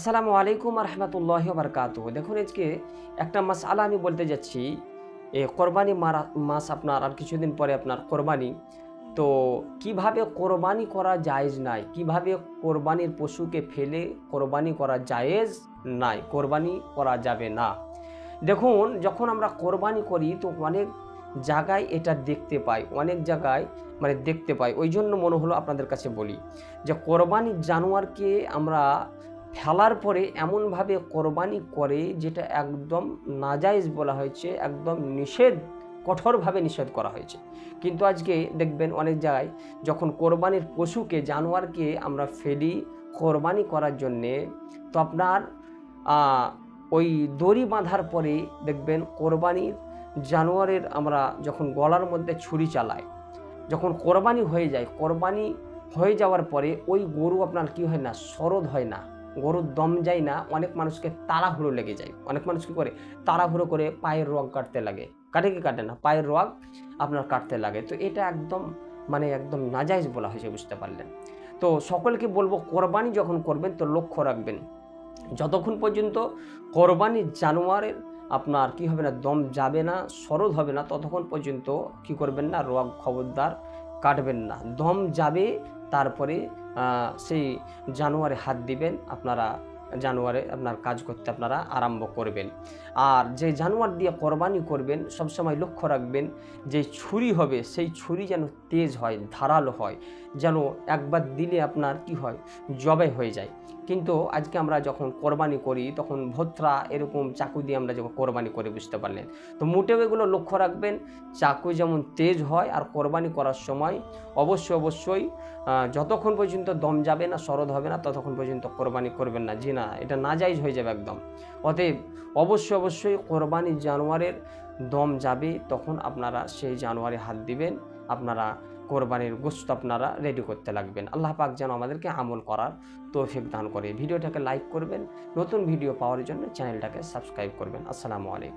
আসসালামু আলাইকুম রহমতুল্লাহ বারকাত দেখুন, আজকে একটা মাসালা আমি বলতে যাচ্ছি। এ কোরবানি মারা মাস আপনার, আর কিছুদিন পরে আপনার কোরবানি। তো কীভাবে কোরবানি করা জায়েজ নাই? কীভাবে কোরবানির পশুকে ফেলে কোরবানি করা জায়েজ নাই? কোরবানি করা যাবে না। দেখুন, যখন আমরা কোরবানি করি, তো অনেক জায়গায় এটা দেখতে পাই। অনেক জায়গায় মানে দেখতে পাই। ওই জন্য মনে হলো আপনাদের কাছে বলি যে কোরবানি জানোয়ারকে আমরা ফেলার পরে এমনভাবে কোরবানি করে যেটা একদম নাজাইজ বলা হয়েছে, একদম নিষেধ, কঠোরভাবে নিষেধ করা হয়েছে। কিন্তু আজকে দেখবেন অনেক জায়গায় যখন কোরবানির পশুকে, জানোয়ারকে আমরা ফেলি কোরবানি করার জন্যে, তো আপনার ওই দড়ি বাঁধার পরে দেখবেন কোরবানির জানোয়ারের আমরা যখন গলার মধ্যে ছুরি চালাই, যখন কোরবানি হয়ে যায়, কোরবানি হয়ে যাওয়ার পরে ওই গরু আপনার কি হয় না, সরদ হয় না। গরুর দম যায় না, অনেক মানুষকে তাড়াহুড়ো লেগে যায়। অনেক মানুষ কী করে? তাড়াহুড়ো করে পায়ের রগ কাটতে লাগে। কাটে কি কাটে না? পায়ের রগ আপনার কাটতে লাগে। তো এটা একদম মানে একদম নাজাইজ বলা হয়েছে, বুঝতে পারলেন? তো সকলকে বলব, কোরবানি যখন করবেন, তো লক্ষ্য রাখবেন, যতক্ষণ পর্যন্ত কোরবানি জানোয়ারের আপনার কি হবে না, দম যাবে না, সরদ হবে না, ততক্ষণ পর্যন্ত কি করবেন না রোগ খবরদার কাটবেন না। দম যাবে, তারপরে সেই জানোয়ারে হাত দিবেন, আপনারা জানোয়ারে আপনার কাজ করতে আপনারা আরম্ভ করবেন। আর যে জানুয়ার দিয়ে কোরবানি করবেন, সবসময় লক্ষ্য রাখবেন যে ছুরি হবে, সেই ছুরি যেন তেজ হয়, ধারালো হয়, যেন একবার দিলে আপনার কি হয়, জবে হয়ে যায়। কিন্তু আজকে আমরা যখন কোরবানি করি, তখন ভোত্রা এরকম চাকু দিয়ে আমরা যখন কোরবানি করে, বুঝতে পারলেন? তো মোটেও এগুলো লক্ষ্য রাখবেন, চাকু যেমন তেজ হয় আর কোরবানি করার সময় অবশ্যই অবশ্যই যতক্ষণ পর্যন্ত দম যাবে না সরদ হবে না, ততক্ষণ পর্যন্ত কোরবানি করবেন না। জি না, এটা নাজাইজ হয়ে যাবে একদম। অতএব অবশ্যই অবশ্যই কোরবানি জানোয়ারের দম যাবে, তখন আপনারা সেই জানোয়ারে হাত দিবেন, আপনারা কোরবানির গোস্ত আপনারা রেডি করতে লাগবেন। আল্লাহ পাক যেন আমাদেরকে আমল করার তৌফিক দান করে। ভিডিওটাকে লাইক করবেন, নতুন ভিডিও পাওয়ার জন্য চ্যানেলটাকে সাবস্ক্রাইব করবেন। আসসালামু আলাইকুম।